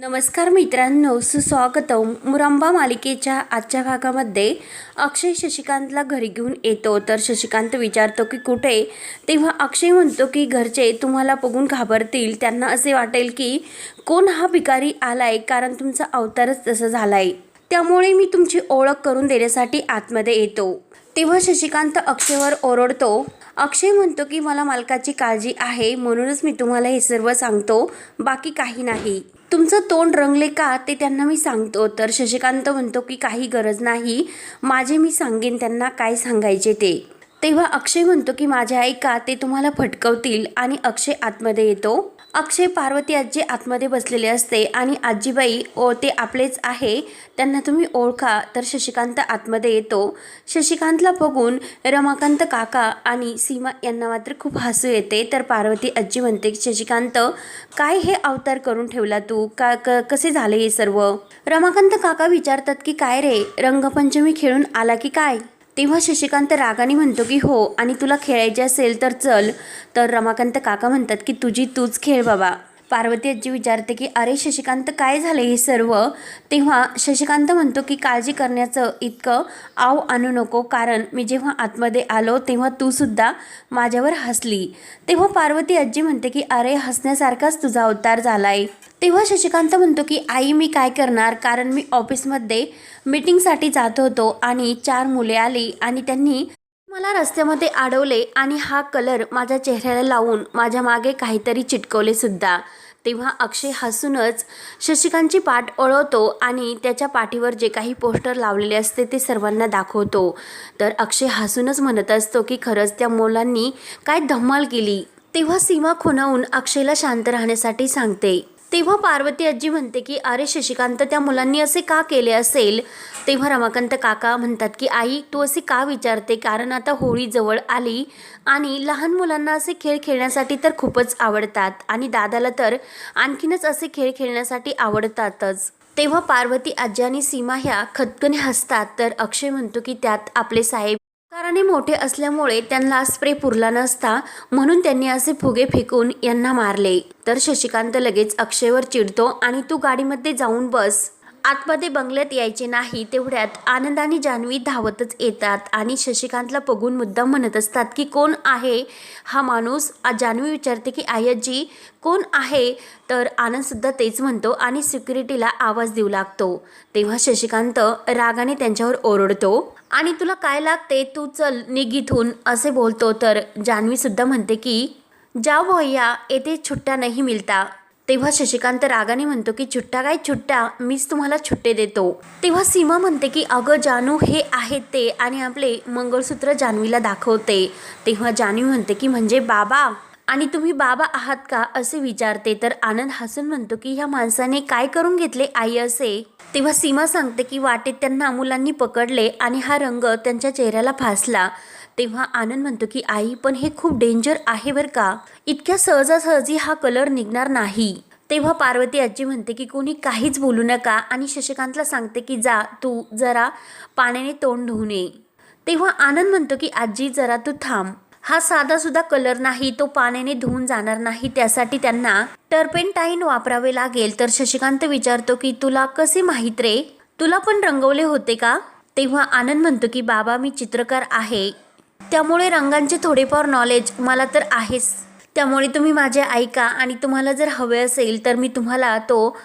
नमस्कार मित्रांनो सुस्वागतम. मुरंबा मालिकेच्या आजच्या भागामध्ये अक्षय शशिकांतला घरी घेऊन येतो. तर शशिकांत विचारतो की कुठे? तेव्हा अक्षय म्हणतो की घरचे तुम्हाला बघून घाबरतील. त्यांना असे वाटेल की कोण हा भिकारी आलाय? कारण तुमचा अवतारच तसा झालाय. त्यामुळे मी तुमची ओळख करून देण्यासाठी आतमध्ये येतो. तेव्हा शशिकांत अक्षयवर ओरडतो. अक्षय म्हणतो की मला मालकाची काळजी आहे. म्हणूनच मी तुम्हाला हे सर्व सांगतो. बाकी काही नाही. तुमचं तोंड रंगले का ते त्यांना मी सांगतो. तर शशिकांत म्हणतो की काही गरज नाही. माझे मी सांगेन त्यांना काय सांगायचे ते. तेव्हा अक्षय म्हणतो की माझ्या ऐका ते तुम्हाला फटकवतील आणि अक्षय आतमध्ये येतो. अक्षय पार्वती आजी आतमध्ये बसलेले असते आणि आजीबाई ओ ते आपलेच आहे. त्यांना तुम्ही ओळखा. तर शशिकांत आतमध्ये येतो. शशिकांतला बघून रमाकांत काका आणि सीमा यांना मात्र खूप हसू येते. तर पार्वती आजी म्हणते की शशिकांत काय हे अवतार करून ठेवला तू? का क कसे झाले हे सर्व? रमाकांत काका विचारतात की काय रे? रंगपंचमी खेळून आला की काय? तेव्हा शशिकांत रागाने म्हणतो की हो आणि तुला खेळायचे असेल तर चल. तर रमाकांत काका म्हणतात की तुझी तूच खेळ बाबा. पार्वती आजी विचारते की अरे शशिकांत काय झाले हे सर्व? तेव्हा शशिकांत म्हणतो की काळजी करण्याचं इतकं आव आणू नको कारण मी जेव्हा आतमध्ये आलो तेव्हा तू सुद्धा माझ्यावर हसली. तेव्हा पार्वती आजी म्हणते की अरे हसण्यासारखाच तुझा अवतार झाला आहे तेव्हा शशिकांत म्हणतो की आई मी काय करणार? कारण मी ऑफिसमध्ये मीटिंगसाठी जात होतो आणि चार मुले आली आणि त्यांनी मला रस्त्यामध्ये अडवले आणि हा कलर माझ्या चेहऱ्याला लावून माझ्या मागे काहीतरी चिटकवले सुद्धा. तेव्हा अक्षय हसूनच शशिकांतची पाठ ओळवतो आणि त्याच्या पाठीवर जे काही पोस्टर लावलेले असते ते सर्वांना दाखवतो. तर अक्षय हसूनच म्हणत असतो की खरंच त्या मुलांनी काय धम्माल केली. तेव्हा सीमा खुणावून अक्षयला शांत राहण्यासाठी सांगते. तेव्हा पार्वती आजी म्हणते की अरे शशिकांत त्या मुलांनी असे का केले असेल? तेव्हा रमाकांत काका म्हणतात की आई तू असे का विचारते? कारण आता होळी जवळ आली आणि लहान मुलांना असे खेळ खेळण्यासाठी तर खूपच आवडतात आणि दादाला तर आणखीनच असे खेळ खेळण्यासाठी आवडतातच. तेव्हा पार्वती आजी आणि सीमा ह्या खतकने हसतात तर अक्षय म्हणतो की त्यात आपले साहेब आकाराने मोठे असल्यामुळे त्यांना स्प्रे पुरला नसता म्हणून त्यांनी असे फुगे फेकून यांना मारले. तर शशिकांत लगेच अक्षयवर चिडतो आणि तू गाडीमध्ये जाऊन बस. आतमध्ये बंगल्यात यायचे नाही तेवढ्यात आनंद आणि जान्हवी धावतच येतात आणि शशिकांतला बघून मुद्दाम म्हणत असतात की कोण आहे हा माणूस? जान्हवी विचारते की आयजी कोण आहे? तर आनंदसुद्धा तेच म्हणतो आणि सिक्युरिटीला आवाज देऊ लागतो. तेव्हा शशिकांत रागाने त्यांच्यावर ओरडतो. आणि तुला काय लागते? तू चल निघिथून असे बोलतो. तर जान्हवीसुद्धा म्हणते की जाओ भैया येथे छुट्ट्या नाही मिळता. तेव्हा शशिकांत रागाने म्हणतो की छुट्टा काय? छुट्टा. मीच तुम्हाला छुट्टे देतो. तेव्हा सीमा म्हणते की अगं जानू हे आहेत ते आणि आपले मंगळसूत्र जान्हवीला दाखवते. तेव्हा जान्हवी म्हणते की म्हणजे बाबा आणि तुम्ही बाबा आहात का? असे विचारते. तर आनंद हसून म्हणतो की ह्या माणसाने काय करून घेतले आई असे? तेव्हा सीमा सांगते की वाटेत त्यांना मुलांनी पकडले आणि हा रंग त्यांच्या चेहऱ्याला फासला. तेव्हा आनंद म्हणतो की आई पण हे खूप डेंजर आहे बरं का. इतक्या सहजासहजी हा कलर निघणार नाही. तेव्हा पार्वती आजी म्हणते की कोणी काहीच बोलू नका आणि शशिकांतला सांगते की जा तू जरा पाण्याने तोंड धुवून ये तेव्हा आनंद म्हणतो की आजी जरा तू थांब. हा साधा सुद्धा कलर नाही तो पाण्याने धुवून जाणार नाही त्यासाठी त्यांना टर्पेंटाईन वापरावे लागेल. तर शशिकांत विचारतो की तुला कसे माहीत रे? तुला पण रंगवले होते का? तेव्हा आनंद म्हणतो की बाबा मी चित्रकार आहे. त्यामुळे रंगांचे थोडेफार नॉलेज मला तर आहेच. त्यामुळे तुम्ही माझे ऐका आणि तुम्हाला जर हवे असेल तर मी तुम्हाला तो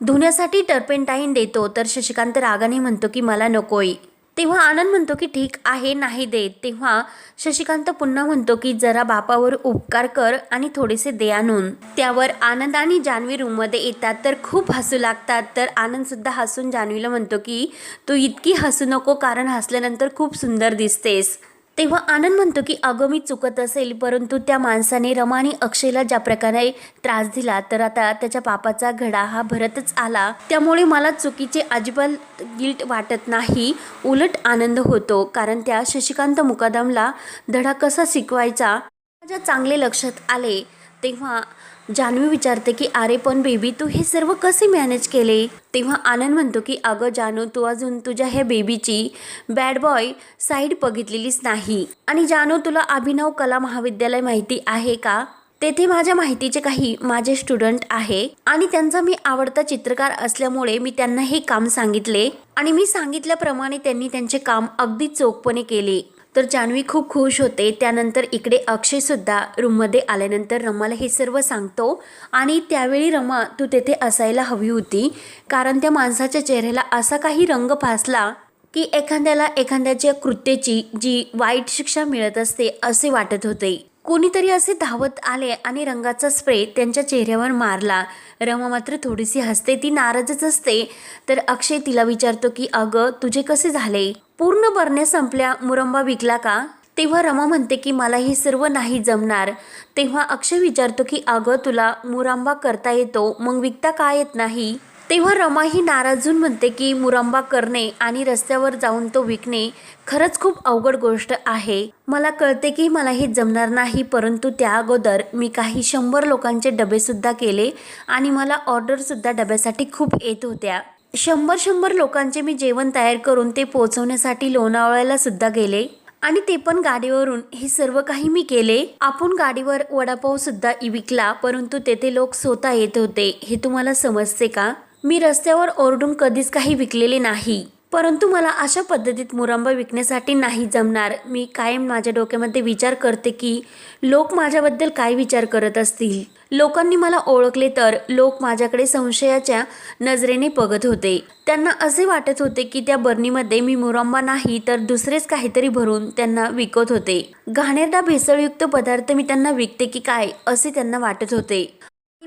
धुण्यासाठी टर्पेंटाईन देतो. तर शशिकांत रागाने म्हणतो की मला नकोय. तेव्हा आनंद म्हणतो की ठीक आहे नाही देत. तेव्हा शशिकांत पुन्हा म्हणतो की जरा बापावर उपकार कर आणि थोडेसे दे आणून. त्यावर आनंद आणि जान्हवी रूममध्ये येतात तर खूप हसू लागतात. तर आनंदसुद्धा हसून जान्हवीला म्हणतो की तू इतकी हसू नको कारण हसल्यानंतर खूप सुंदर दिसतेस. तेव्हा आनंद म्हणतो की अगं मी चुकत असेल परंतु त्या माणसाने रमाने अक्षयला ज्या प्रकारे त्रास दिला तर आता त्याच्या पापाचा घडा हा भरतच आला. त्यामुळे मला चुकीचे अजिबात गिल्ट वाटत नाही. उलट आनंद होतो कारण त्या शशिकांत मुकादमला धडा कसा शिकवायचा? माझ्या चांगले लक्षात आले तेव्हा जान्हवी विचारते की अरे पण बेबी तू हे सर्व कसे मॅनेज केले? तेव्हा आनंद म्हणतो की अगं जानू तू अजून तुझ्या ह्या बेबीची बॅड बॉय साईड बघितलेलीच नाही. आणि जानू तुला अभिनव कला महाविद्यालय माहिती आहे का? तेथे माझ्या माहितीचे काही माझे स्टुडंट आहे. आणि त्यांचा मी आवडता चित्रकार असल्यामुळे मी त्यांना हे काम सांगितले. आणि मी सांगितल्याप्रमाणे त्यांनी त्यांचे काम अगदी चोखपणे केले. तर जान्हवी खूप खुश होते. त्यानंतर इकडे अक्षयसुद्धा रूममध्ये आल्यानंतर रमाला हे सर्व सांगतो. आणि त्यावेळी रमा तू तेथे असायला हवी होती. कारण त्या माणसाच्या चेहऱ्याला असा काही रंग फासला की एखाद्याला एखाद्याच्या कृत्येची जी वाईट शिक्षा मिळत असते असे वाटत होते. कोणीतरी असे धावत आले आणि रंगाचा स्प्रे त्यांच्या चेहऱ्यावर मारला. रमा मात्र थोडीशी हसते ती नाराजच असते. तर अक्षय तिला विचारतो की अगं तुझे कसे झाले? पूर्ण बरण्या संपल्या मुरंबा विकला का? तेव्हा रमा म्हणते की मला हे सर्व नाही जमणार. तेव्हा अक्षय विचारतो की अगं तुला मुरांबा करता येतो मग विकता का येत नाही? तेव्हा रमा ही नाराजून म्हणते की मुरंबा करणे आणि रस्त्यावर जाऊन तो विकणे खरंच खूप अवघड गोष्ट आहे. मला कळते की मला हे जमणार नाही परंतु त्या अगोदर मी काही शंभर लोकांचे डबेसुद्धा केले आणि मला ऑर्डरसुद्धा डब्यासाठी खूप येत होत्या. शंभर शंभर लोकांचे मी जेवण तयार करून ते पोहोचवण्यासाठी लोणावळ्याला सुद्धा गेले. आणि ते पण गाडीवरून. हे सर्व काही मी केले. आपण गाडीवर वडापाव सुद्धा विकला परंतु तेथे लोक स्वतः येत होते. हे तुम्हाला समजते का? मी रस्त्यावर ओरडून कधीच काही विकलेले नाही. परंतु मला अशा पद्धतीत मुरांबा विकण्यासाठी नाही जमणार. मी कायम माझ्या डोक्यामध्ये विचार करते की लोक माझ्याबद्दल काय विचार करत असतील? लोकांनी मला ओळखले तर लोक माझ्याकडे संशयाच्या नजरेने बघत होते. त्यांना असे वाटत होते की त्या बर्नीमध्ये मी मुरंबा नाही तर दुसरेच काहीतरी भरून त्यांना विकत होते. घाणेरडा भेसळयुक्त पदार्थ मी त्यांना विकते की काय असे त्यांना वाटत होते.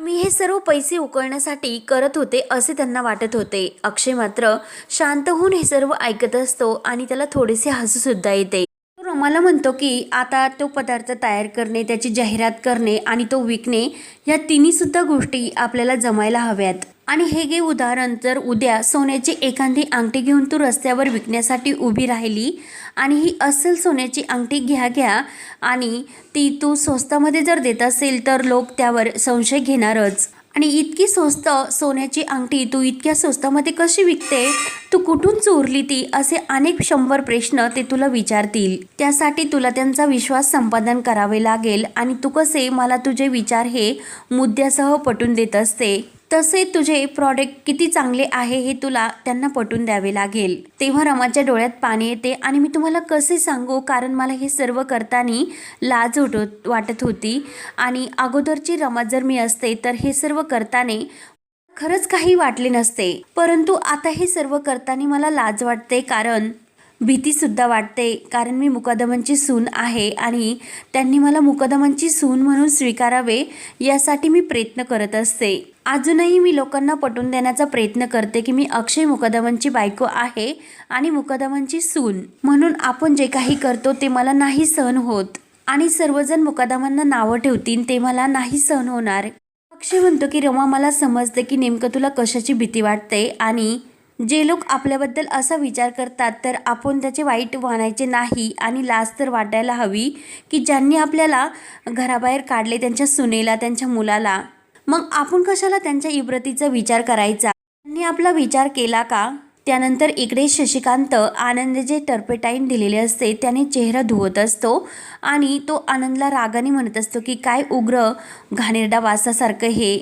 मी हे सर्व पैसे उकळण्यासाठी करत होते असे त्यांना वाटत होते. अक्षय मात्र शांत होऊन हे सर्व ऐकत असतो आणि त्याला थोडेसे हसू सुद्धा येते. तो रमाला म्हणतो की आता तो पदार्थ तयार करणे त्याची जाहिरात करणे आणि तो विकणे या तिन्ही सुद्धा गोष्टी आपल्याला जमायला हव्यात. आणि हे गे उदाहरण जर उद्या सोन्याची एखादी अंगठी घेऊन तू रस्त्यावर विकण्यासाठी उभी राहिली आणि ही असेल सोन्याची अंगठी घ्या घ्या. आणि ती तू स्वस्तामध्ये जर देत असेल तर लोक त्यावर संशय घेणारच. आणि इतकी स्वस्त सोन्याची अंगठी तू इतक्या स्वस्तामध्ये कशी विकते? तू कुठून चोरली ती? असे अनेक शंभर प्रश्न ते तुला विचारतील. त्यासाठी तुला त्यांचा विश्वास संपादन करावे लागेल. आणि तू कसे मला तुझे विचार हे मुद्द्यासह पटून देत असते? तसे तुझे प्रॉडक्ट किती चांगले आहे हे तुला त्यांना पटवून द्यावे लागेल. तेव्हा रमाच्या डोळ्यात पाणी येते आणि मी तुम्हाला कसे सांगू? कारण मला हे सर्व करताना लाज उठत वाटत होती. आणि अगोदरची रमा जर मी असते तर हे सर्व करताना खरंच काही वाटले नसते. परंतु आता हे सर्व करताना मला लाज वाटते कारण भीतीसुद्धा वाटते. कारण मी मुकादमांची सून आहे आणि त्यांनी मला मुकादमांची सून म्हणून स्वीकारावे यासाठी मी प्रयत्न करत असते. अजूनही मी लोकांना पटवून देण्याचा प्रयत्न करते की मी अक्षय मुकादमांची बायको आहे आणि मुकादमांची सून. म्हणून आपण जे काही करतो ते मला नाही सहन होत. आणि सर्वजण मुकादमांना नावं ठेवतील ते मला नाही सहन होणार. अक्षय म्हणतो की रमा मला समजते की नेमकं तुला कशाची भीती वाटते आणि जे लोक आपल्याबद्दल असा विचार करतात तर आपण त्याचे वाईट मानायचे नाही आणि लाज तर वाटायला हवी की ज्यांनी आपल्याला घराबाहेर काढले त्यांच्या सुनेला त्यांच्या मुलाला. मग आपण कशाला त्यांच्या इब्रतीचा विचार करायचा? त्यांनी आपला विचार केला का? त्यानंतर इकडे शशिकांत आनंद जे टर्पेटाईन दिलेले असते त्याने चेहरा धुवत असतो आणि तो आनंदला रागाने म्हणत असतो की काय उग्र घाणेरडा वासासारखं हे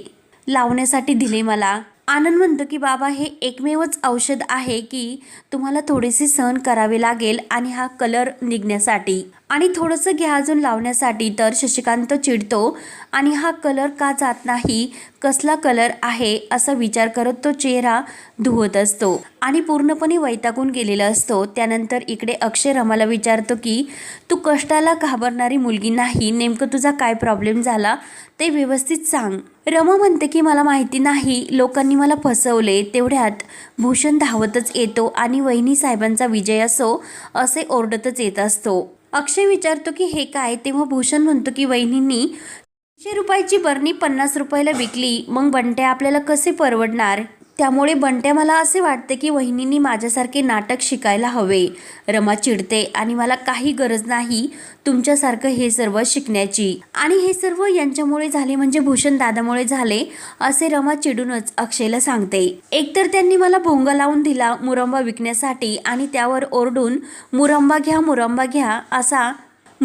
लावण्यासाठी दिले मला. आनंद म्हणतो की बाबा हे एकमेवच औषध आहे की तुम्हाला थोडीशी सहन करावे लागेल आणि हा कलर निघण्यासाठी. आणि थोडंसं घ्या अजून लावण्यासाठी. तर शशिकांत चिडतो आणि हा कलर का जात नाही? कसला कलर आहे? असा विचार करत तो चेहरा धुवत असतो. आणि पूर्णपणे वैतागून गेलेला असतो. त्यानंतर इकडे अक्षय रमाला विचारतो की तू कष्टाला घाबरणारी मुलगी नाही. नेमकं तुझा काय प्रॉब्लेम झाला? ते व्यवस्थित सांग. रमा म्हणते की मला माहिती नाही. लोकांनी मला फसवले. तेवढ्यात भूषण धावतच येतो आणि वहिनी साहेबांचा विजय असो असे ओरडतच येत असतो. अक्षय विचारतो की हे काय? तेव्हा भूषण म्हणतो की वहिनींनी तीनशे रुपयाची बरणी पन्नास रुपयाला विकली. मग बंट्या आपल्याला कसे परवडणार? त्यामुळे बंटे मला असे वाटते की वहिनींनी माझ्यासारखे नाटक शिकायला हवे. रमा चिडते आणि मला काही गरज नाही तुमच्यासारखं हे सर्व शिकण्याची. आणि हे सर्व यांच्यामुळे झाले म्हणजे भूषण दादामुळे झाले असे रमा चिडूनच अक्षयला सांगते. एकतर त्यांनी मला भोंगा लावून दिला मुरंबा विकण्यासाठी आणि त्यावर ओरडून मुरंबा घ्या मुरंबा घ्या असा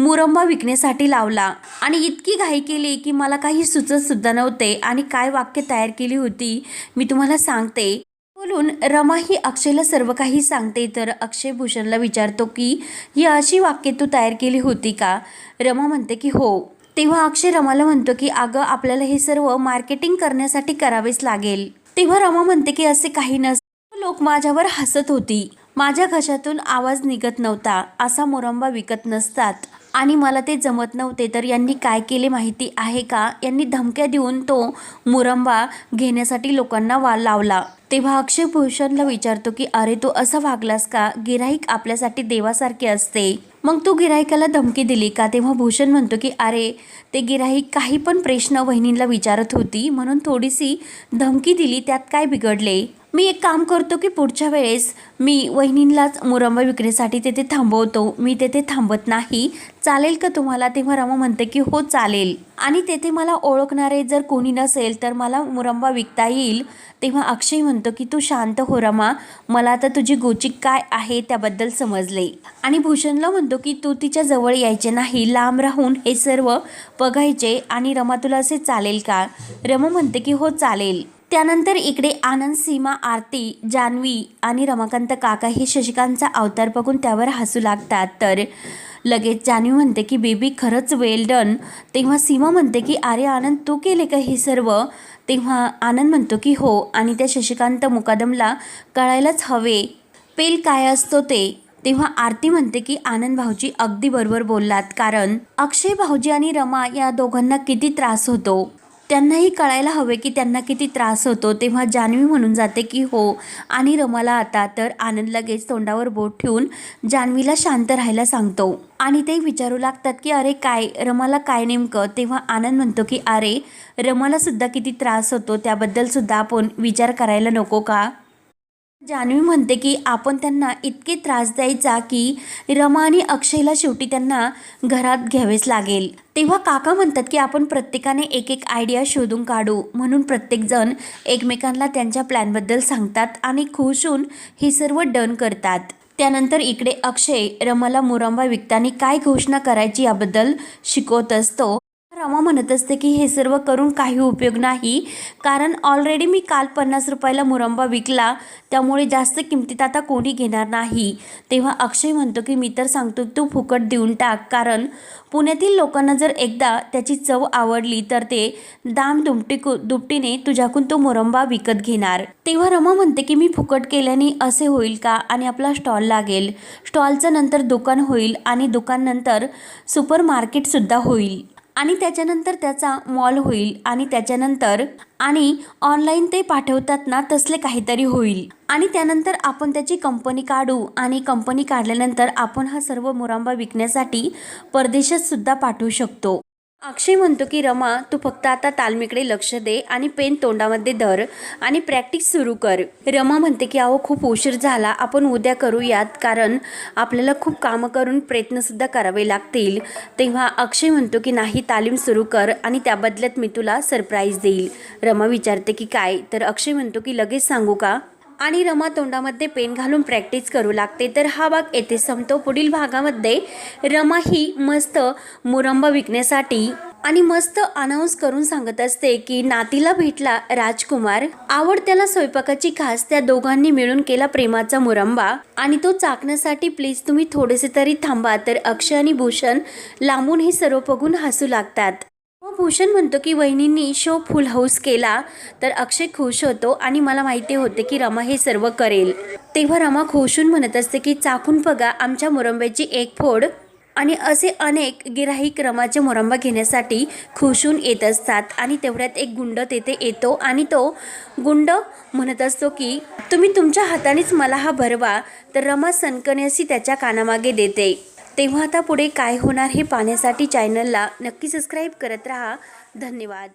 मुरंबा विकण्यासाठी लावला. आणि इतकी घाई केली की मला काही सुचत सुद्धा नव्हते. आणि काय वाक्य तयार केली होती मी तुम्हाला सांगते. बोलून रमा ही अक्षयला सर्व काही सांगते. तर अक्षय भूषणला विचारतो की ही अशी वाक्य तू तयार केली होती का? रमा म्हणते की हो. तेव्हा अक्षय रमाला म्हणतो की अगं आपल्याला हे सर्व मार्केटिंग करण्यासाठी करावेच लागेल. तेव्हा रमा म्हणते की असे काही नसते लोक माझ्यावर हसत होती. माझ्या घशातून आवाज निघत नव्हता. असा मोरंबा विकत नसतात. आणि मला ते जमत नव्हते. तर यांनी काय केले माहिती आहे का? यांनी धमक्या देऊन तो मुरंबा घेण्यासाठी लोकांना वा लावला. तेव्हा अक्षय भूषणला विचारतो की अरे तू असा वागलास का? गिराईक आपल्यासाठी देवासारखे असते. मग तू गिराईकाला धमकी दिली का? तेव्हा भूषण म्हणतो की अरे ते गिराईक काही पण प्रश्न वहिनींना विचारत होती म्हणून थोडीशी धमकी दिली त्यात काय बिघडले? मी एक काम करतो की पुढच्या वेळेस मी वहिनींलाच मुरंबा विक्रीसाठी तेथे थांबवतो. मी तेथे थांबत नाही. चालेल का तुम्हाला? तेव्हा रमा म्हणते की हो चालेल. आणि तेथे मला ओळखणारे जर कोणी नसेल तर मला मुरंबा विकता येईल. तेव्हा अक्षय म्हणतो की तू शांत हो रमा. मला आता तुझी गोची काय आहे त्याबद्दल समजले. आणि भूषणला म्हणतो की तू तिच्या जवळ यायचे नाही. लांब राहून हे सर्व बघायचे आणि रमा तुला असे चालेल का? रमा म्हणते की हो चालेल. त्यानंतर इकडे आनंद सीमा आरती जान्हवी आणि रमाकांत काका हे शशिकांतचा अवतार बघून त्यावर हसू लागतात. तर लगेच जान्हवी म्हणते की बेबी खरंच वेल डन तेव्हा सीमा म्हणते की अरे आनंद तू केले का हे सर्व? तेव्हा आनंद म्हणतो की हो. आणि त्या शशिकांत मुकादमला कळायलाच हवे. पेल काय असतो ते? तेव्हा आरती म्हणते की आनंद भाऊजी अगदी बरोबर बोललात. कारण अक्षय भाऊजी आणि रमा या दोघांना किती त्रास होतो. त्यांनाही कळायला हवे की त्यांना किती त्रास होतो. तेव्हा जान्हवी म्हणून जाते की हो आणि रमाला आता तर आनंद लगेच तोंडावर बोट ठेवून जान्हवीला शांत राहायला सांगतो. आणि ते विचारू लागतात की अरे काय? रमाला काय नेमकं? तेव्हा आनंद म्हणतो की अरे रमालासुद्धा किती त्रास होतो. त्याबद्दलसुद्धा आपण विचार करायला नको का? जान्हवी म्हणते की आपण त्यांना इतके त्रास द्यायचा की रमा आणि अक्षयला शेवटी त्यांना घरात घ्यावेच लागेल. तेव्हा काका म्हणतात की आपण प्रत्येकाने एक एक आयडिया शोधून काढू. म्हणून प्रत्येकजण एकमेकांना त्यांच्या प्लॅनबद्दल सांगतात आणि खुश होऊन हे सर्व डन करतात. त्यानंतर इकडे अक्षय रमाला मुरंबा विकताना काय घोषणा करायची याबद्दल शिकवत असतो. रमा म्हणत असते की हे सर्व करून काही उपयोग नाही. कारण ऑलरेडी मी काल पन्नास रुपयाला मुरंबा विकला. त्यामुळे जास्त किमतीत आता कोणी घेणार नाही. तेव्हा अक्षय म्हणतो की मी तर सांगतो तू फुकट देऊन टाक. कारण पुण्यातील लोकांना जर एकदा त्याची चव आवडली तर ते दाम दुमटी दुपटीने तुझ्याकडून तो मुरंबा विकत घेणार. तेव्हा रमा म्हणते की मी फुकट केल्याने असे होईल का? आणि आपला स्टॉल लागेल. स्टॉलचं नंतर दुकान होईल आणि दुकान नंतर सुपर मार्केटसुद्धा होईल. आणि त्याच्यानंतर त्याचा मॉल होईल आणि त्याच्यानंतर आणि ऑनलाईन ते पाठवतात ना तसले काहीतरी होईल. आणि त्यानंतर आपण त्याची कंपनी काढू आणि कंपनी काढल्यानंतर आपण हा सर्व मुरांबा विकण्यासाठी परदेशात सुद्धा पाठवू शकतो. अक्षय म्हणतो की रमा तू फक्त आता तालमीकडे लक्ष दे आणि पेन तोंडामध्ये धर आणि प्रॅक्टिस सुरू कर. रमा म्हणते की अहो खूप उशीर झाला. आपण उद्या करूयात कारण आपल्याला खूप कामं करून प्रयत्नसुद्धा करावे लागतील. तेव्हा अक्षय म्हणतो की नाही तालीम सुरू कर आणि त्या बदल्यात मी तुला सरप्राईज देईल. रमा विचारते की काय? तर अक्षय म्हणतो की लगेच सांगू का? आणि रमा तोंडामध्ये पेन घालून प्रॅक्टिस करू लागते. तर हा भाग येथे संपतो. पुढील भागामध्ये रमा ही मस्त मुरंबा विकण्यासाठी आणि मस्त अनाऊन्स करून सांगत असते की नातीला भेटला राजकुमार. आवड त्याला स्वयंपाकाची खास त्या दोघांनी मिळून केला प्रेमाचा मुरंबा. आणि तो चाकण्यासाठी प्लीज तुम्ही थोडेसे तरी थांबा. तर अक्षय आणि भूषण लांबून हे सर्व बघून हसू लागतात. भूषण म्हणतो की वहिनींनी शो फुल हाऊस केला तर अक्षय खुश होतो आणि मला माहिती होते की रमा हे सर्व करेल. तेव्हा रमा खुशून म्हणत असते की चाकून बघा आमच्या मुरंब्याची एक फोड. आणि असे अनेक गिराहिक रमाचे मुरंबा घेण्यासाठी खुशून येत असतात आणि तेवढ्यात एक गुंड तेथे येतो आणि तो गुंड म्हणत असतो की तुम्ही तुमच्या हातानेच मला हा भरवा तर रमा सनकण्यासी त्याच्या कानामागे देते. तेव्हा आता पुढे काय होणार हे पाहण्यासाठी चॅनलला नक्की सबस्क्राईब करत राहा. धन्यवाद.